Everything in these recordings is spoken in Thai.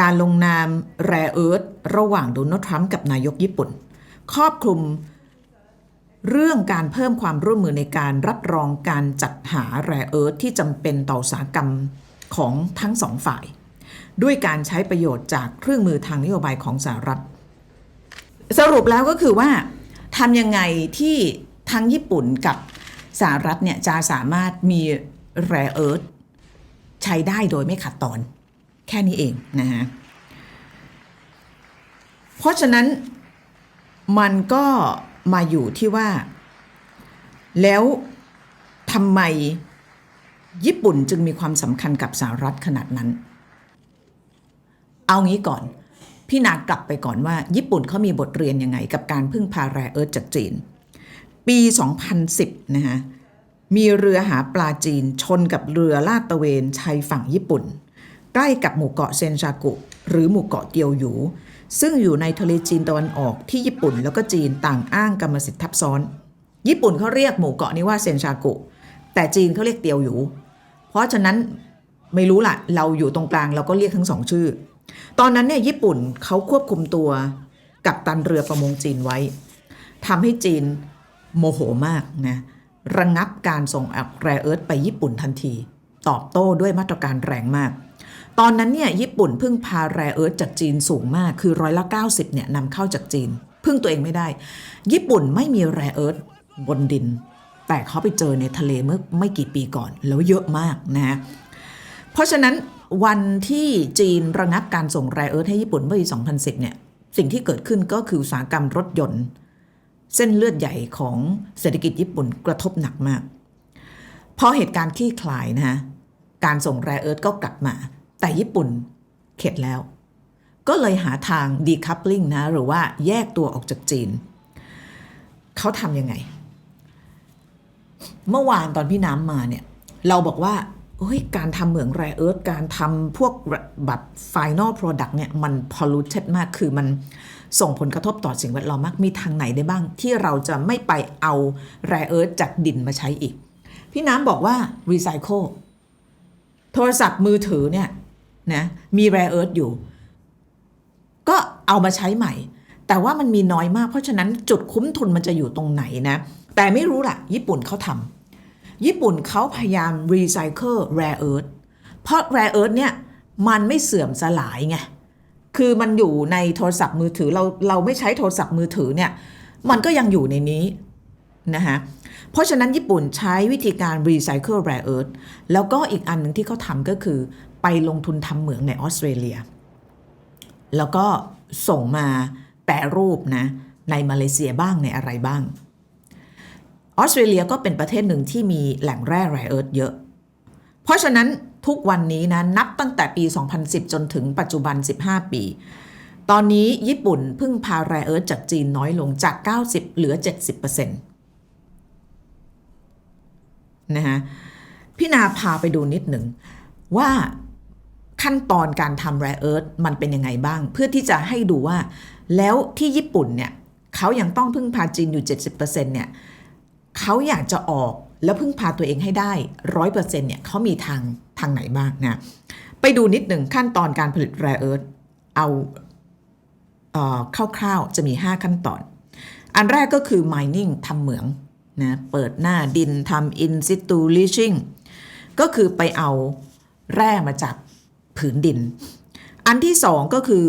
การลงนามแรเอิร์ธระหว่างโดนัลด์ทรัมป์กับนายกญี่ปุ่น ครอบคลุมเรื่องการเพิ่มความร่วมมือในการรับรองการจัดหาแร่เอิร์ธที่จำเป็นต่ออุตสาหกรรมของทั้งสองฝ่าย ด้วยการใช้ประโยชน์จากเครื่องมือทางนโยบายของสหรัฐ สรุปแล้วก็คือว่าทำยังไงที่ทั้งญี่ปุ่นกับสหรัฐเนี่ยจะสามารถมีแร่เอิร์ธใช้ได้โดยไม่ขัดตอน แค่นี้เองนะฮะเพราะฉะนั้นมันก็มาอยู่ที่ว่า แล้วทำไมญี่ปุ่นจึงมีความสำคัญกับสหรัฐขนาดนั้น เอางี้ก่อน พี่นากลับไปก่อนว่า ญี่ปุ่นเขามีบทเรียนยังไง กับการพึ่งพาแร่เอิร์ธจากจีน ปี 2010 นะฮะ มีเรือหาปลาจีนชนกับเรือลาดตระเวนชายฝั่งญี่ปุ่น ใกล้กับหมู่เกาะเซนชากุ หรือหมู่เกาะเตียวหยู ซึ่งอยู่ในทะเลจีนตะวันออกที่ญี่ปุ่นแล้วก็จีนต่างอ้างกรรมสิทธิ์ทับซ้อน ญี่ปุ่นเขาเรียกหมู่เกาะนี้ว่าเซนชากุ แต่จีนเขาเรียกเตียวหยู เพราะฉะนั้นไม่รู้ละเราอยู่ตรงกลางเราก็เรียกทั้งสองชื่อ ตอนนั้นเนี่ยญี่ปุ่นเขาควบคุมตัวกับตันเรือประมงจีนไว้ทำให้จีนโมโหมากนะระงงับการส่งอักแรเอิร์ธไปญี่ปุ่นทันที ตอบโต้ด้วยมาตรการแรงมาก ตอนนั้นเนี่ยญี่ปุ่นพึ่งพาแร่เอิร์ธจากจีนสูงมาก คือร้อยละ90เนี่ยนำเข้าจากจีน พึ่งตัวเองไม่ได้ ญี่ปุ่นไม่มีแร่เอิร์ธบนดิน แต่เขาไปเจอในทะเลเมื่อไม่กี่ปีก่อน แล้วเยอะมากนะฮะเพราะฉะนั้นวันที่จีนระงับการส่งแร่เอิร์ธให้ญี่ปุ่นเมื่อปี 2010 เนี่ย สิ่งที่เกิดขึ้นก็คืออุตสาหกรรมรถยนต์ เส้นเลือดใหญ่ของเศรษฐกิจญี่ปุ่นกระทบหนักมาก พอเหตุการณ์คลี่คลายนะฮะ การส่งแร่เอิร์ธก็กลับมา แต่ญี่ปุ่นเข็ดแล้ว ก็เลยหาทาง decoupling นะ หรือว่าแยกตัวออกจากจีน เขาทำยังไง เมื่อวานตอนพี่น้ำมาเนี่ย เราบอกว่าเฮ้ยการทำเหมืองแร่เอิร์ธการทำพวกแบบ final product เนี่ย มัน polluted มากคือมันส่งผลกระทบต่อสิ่งแวดล้อมมากมีทางไหนได้บ้าง ที่เราจะไม่ไปเอาแร่เอิร์ธจากดินมาใช้อีก พี่น้ำบอกว่า recycle โทรศัพท์มือถือเนี่ย นะมีแร่เอิร์ธอยู่ ก็เอามาใช้ใหม่ แต่ว่ามันมีน้อยมาก เพราะฉะนั้นจุดคุ้มทุนมันจะอยู่ตรงไหนนะ แต่ไม่รู้ล่ะ ญี่ปุ่นเขาทำญี่ปุ่นเขาพยายามรีไซเคิลแร่เอิร์ธเพราะแร่เอิร์ธเนี่ยมันไม่เสื่อมสลายไงคือมันอยู่ในโทรศัพท์มือถือเราเราไม่ใช้โทรศัพท์มือถือเนี่ยมันก็ยังอยู่ในนี้นะคะเพราะฉะนั้นญี่ปุ่นใช้วิธีการรีไซเคิลแร่เอิร์ธแล้วก็อีกอันหนึ่งที่เขาทำก็คือ ไปลงทุนทำเหมืองในออสเตรเลีย แล้วก็ส่งมาแปรรูปนะในมาเลเซียบ้างในอะไรบ้างออสเตรเลียก็เป็นประเทศหนึ่งที่มีแหล่งแร่แรเอิร์ธเยอะ เพราะฉะนั้นทุกวันนี้นะนับตั้งแต่ปี 2010 จนถึงปัจจุบัน 15 ปี ตอนนี้ญี่ปุ่นพึ่งพาแรเอิร์ธจากจีนน้อยลงจาก 90 เหลือ 70%นะฮะพี่นาพาไปดูนิดหนึ่งว่า ขั้นตอนการทำแร่เอิร์ธมันเป็นยังไงบ้าง เพื่อที่จะให้ดูว่า แล้วที่ญี่ปุ่นเนี่ยเขายังต้องพึ่งพาจีนอยู่ 70%เนี่ยเขาอยากจะออกแล้วพึ่งพาตัวเองให้ได้ร้อยเปอร์เซ็นต์เนี่ยเขามีทางทางไหนบ้างนะไปดูนิดหนึ่งขั้นตอนการผลิตแร่เอิร์ธเอาเอ่อคร่าวๆ จะมี 5 ขั้นตอน อันแรกก็คือ mining ทำเหมืองนะเปิดหน้าดินทำ in situ leaching ก็คือไปเอาแร่มาจาก ผืนดิน อันที่สองก็คือ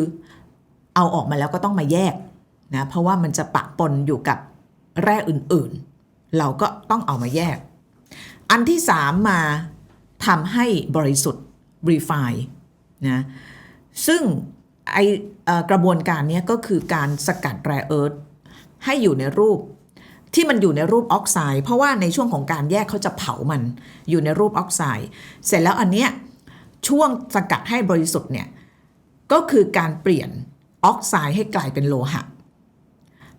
เอาออกมาแล้วก็ต้องมาแยกนะเพราะว่ามันจะปะปนอยู่กับแร่อื่นๆ เราก็ต้องเอามาแยก อันที่สามมาทำให้บริสุทธิ์ refine นะซึ่งไอกระบวนการนี้ก็คือการสกัดแร่เอิร์ธให้อยู่ในรูปที่มันอยู่ในรูปออกไซด์เพราะว่าในช่วงของการแยกเขาจะเผามันอยู่ในรูปออกไซด์เสร็จแล้วอันเนี้ย ช่วงสกัดให้บริสุทธิ์เนี่ยก็คือการเปลี่ยนออกไซด์ให้กลายเป็นโลหะ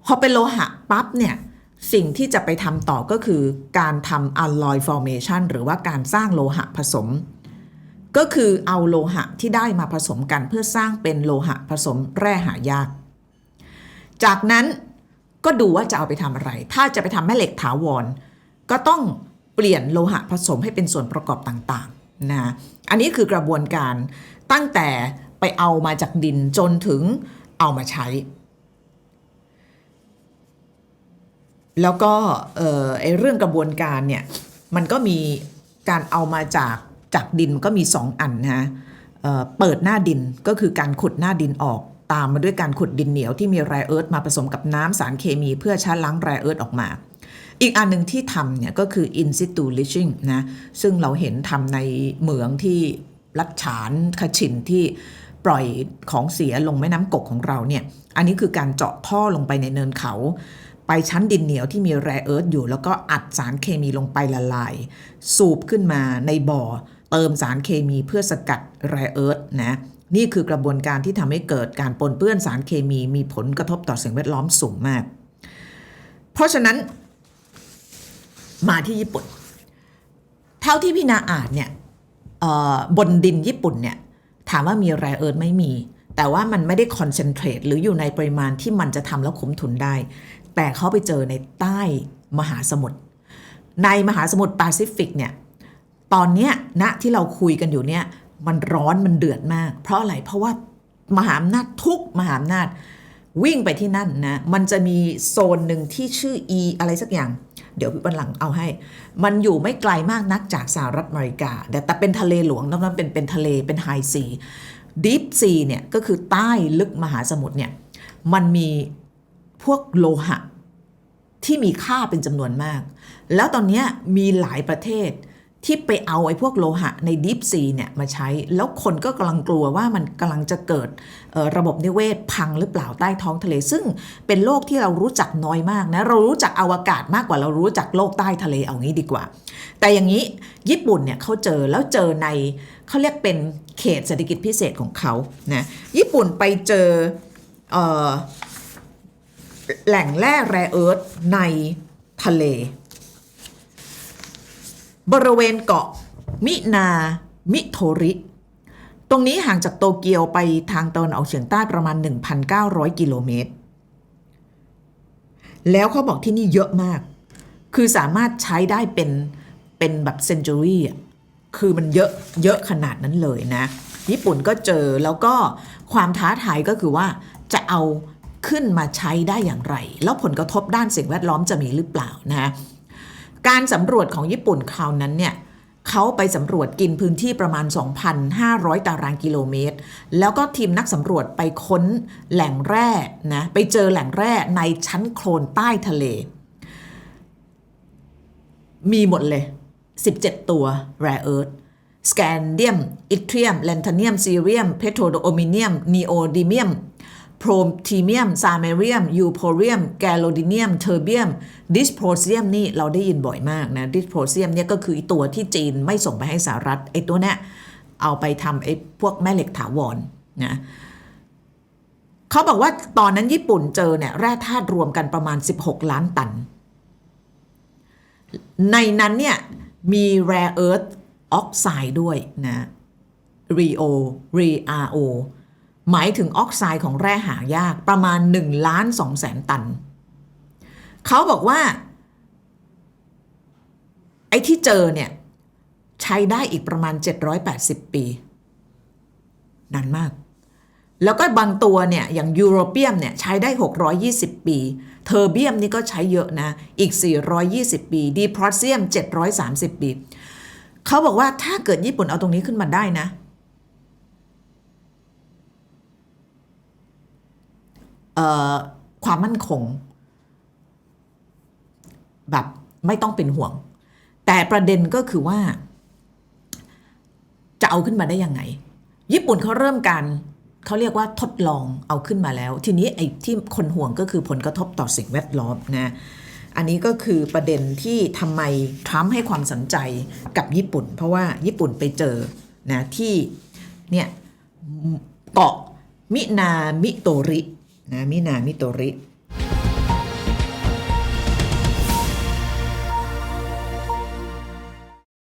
พอเป็นโลหะปั๊บเนี่ยสิ่งที่จะไปทำต่อก็คือการทำ alloy formation หรือว่าการสร้างโลหะผสม ก็คือเอาโลหะที่ได้มาผสมกันเพื่อสร้างเป็นโลหะผสมแร่หายาก จากนั้นก็ดูว่าจะเอาไปทำอะไร ถ้าจะไปทำแม่เหล็กถาวร ก็ต้องเปลี่ยนโลหะผสมให้เป็นส่วนประกอบต่าง นะอันนี้คือกระบวนการตั้งแต่ไปเอามาจากดินจนถึงเอามาใช้ แล้วก็เออไอเรื่องกระบวนการเนี่ยมันก็มีการเอามาจากจากดินก็มีสองอันนะฮะเเปิดหน้าดินก็คือการขุดหน้าดินออกตามมาด้วยการขุดดินเหนียวที่มีแร่เอิร์ธมาผสมกับน้ำสารเคมีเพื่อชะล้างแร่เอิร์ธออกมา อีกอันหนึ่งที่ทำเนี่ยก็คือ in situ leaching นะ ซึ่งเราเห็นทำในเหมืองที่ลัดฉานขชินที่ปล่อยของเสียลงแม่น้ำกกของเราเนี่ย อันนี้คือการเจาะท่อลงไปในเนินเขา ไปชั้นดินเหนียวที่มีแร่เอิร์ธอยู่ แล้วก็อัดสารเคมีลงไปละลาย สูบขึ้นมาในบ่อ เติมสารเคมีเพื่อสกัดแร่เอิร์ธนะนี่คือกระบวนการที่ทำให้เกิดการปนเปื้อนสารเคมีมีผลกระทบต่อสิ่งแวดล้อมสูงมาก เพราะฉะนั้น มาที่ญี่ปุ่น เท่าที่พี่นาอ่านเนี่ยบนดินญี่ปุ่นเนี่ยถามว่ามีแร่เอิร์ธไม่มี แต่ว่ามันไม่ได้คอนเซนเทรตหรืออยู่ในปริมาณที่มันจะทำแล้วคุ้มทุนได้ แต่เขาไปเจอในใต้มหาสมุทรในมหาสมุทรแปซิฟิกเนี่ยตอนเนี้ยณที่เราคุยกันอยู่เนี่ยมันร้อนมันเดือดมาก เพราะอะไรเพราะว่ามหาอำนาจทุกมหาอำนาจวิ่งไปที่นั่นนะ มันจะมีโซนหนึ่งที่ชื่อ E อะไรสักอย่าง เดี๋ยววันหลังเอาให้ มันอยู่ไม่ไกลมากนักจากสหรัฐอเมริกา แต่แต่เป็นทะเลหลวงนั้นเป็นเป็นทะเลเป็นไฮซีดีฟซีเนี่ยก็คือใต้ลึกมหาสมุทรเนี่ยมันมีพวกโลหะที่มีค่าเป็นจำนวนมาก แล้วตอนนี้มีหลายประเทศ ที่ไปเอาไอ้พวกโลหะในดิฟซีเนี่ยมาใช้ แล้วคนก็กำลังกลัวว่ามันกำลังจะเกิดระบบนิเวศพังหรือเปล่าใต้ท้องทะเล ซึ่งเป็นโลกที่เรารู้จักน้อยมากนะ เรารู้จักอวกาศมากกว่าเรารู้จักโลกใต้ทะเลเอางี้ดีกว่า แต่อย่างนี้ญี่ปุ่นเนี่ยเขาเจอแล้วเจอในเขาเรียกเป็นเขตเศรษฐกิจพิเศษของเขานะญี่ปุ่นไปเจอเออแหล่งแร่แร่เอิร์ธในทะเล บริเวณเกาะมินา มิโทริ ตรงนี้ห่างจากโตเกียวไปทางตะวันออกเฉียงใต้ประมาณ 1,900 กิโลเมตร แล้วเขาบอกที่นี่เยอะมาก คือสามารถใช้ได้เป็น เป็นแบบเซนจูรี่อะคือมันเยอะเยอะขนาดนั้นเลยนะ ญี่ปุ่นก็เจอแล้วก็ความท้าทายก็คือว่าจะเอาขึ้นมาใช้ได้อย่างไร แล้วผลกระทบด้านสิ่งแวดล้อมจะมีหรือเปล่านะ การสำรวจของญี่ปุ่นคราวนั้นเนี่ยเขาไปสำรวจกินพื้นที่ประมาณ 2,500 ตารางกิโลเมตร แล้วก็ทีมนักสำรวจไปค้นแหล่งแร่นะไปเจอแหล่งแร่ในชั้นโคลนใต้ทะเล มีหมดเลย 17 ตัว rare earth สแกนเดียม อิเทรียม แลนทาเนียมซีเรียม เพโทรโอมิเนียม นีโอดิเมียม โพรทีเมียมซาเมเรียม ยูโพเรียม แกลโลดิเนียม เทอร์เบียม ดิสโพรเซียมนี่เราได้ยินบ่อยมากนะ ดิสโพรเซียมเนี่ยก็คือไอตัวที่จีนไม่ส่งไปให้สหรัฐไอ้ตัวเนี้ยเอาไปทำไอ้พวกแม่เหล็กถาวรนะเขาบอกว่าตอนนั้นญี่ปุ่นเจอเนี่ยแร่ธาตุรวมกันประมาณ 16 ล้านตัน ในนั้นเนี่ยมี rare earth oxide ด้วยนะ ReO ReRO หมายถึงออกไซด์ของแร่หายากประมาณ1ล้าน2แสนตัน เขาบอกว่า ไอ้ที่เจอเนี่ย ใช้ได้อีกประมาณ 780 ปี นานมาก แล้วก็บางตัวเนี่ย อย่างยูโรเปียมเนี่ย ใช้ได้ 620 ปี เทอร์เบียมนี่ก็ใช้เยอะนะ อีก 420 ปี ดีพรอเซียม 730 ปี เขาบอกว่าถ้าเกิดญี่ปุ่นเอาตรงนี้ขึ้นมาได้นะเอ่อ ความมั่นคง แบบไม่ต้องเป็นห่วง แต่ประเด็นก็คือว่า จะเอาขึ้นมาได้ยังไง ญี่ปุ่นเขาเริ่มการเขาเรียกว่าทดลองเอาขึ้นมาแล้ว ทีนี้ไอ้ที่คนห่วงก็คือผลกระทบต่อสิ่งแวดล้อมนะอันนี้ก็คือประเด็นที่ทำไมทรัมป์ให้ความสนใจกับญี่ปุ่น เพราะว่าญี่ปุ่นไปเจอนะที่เนี่ยเกาะมินามิโตริ นะมินามิโตริ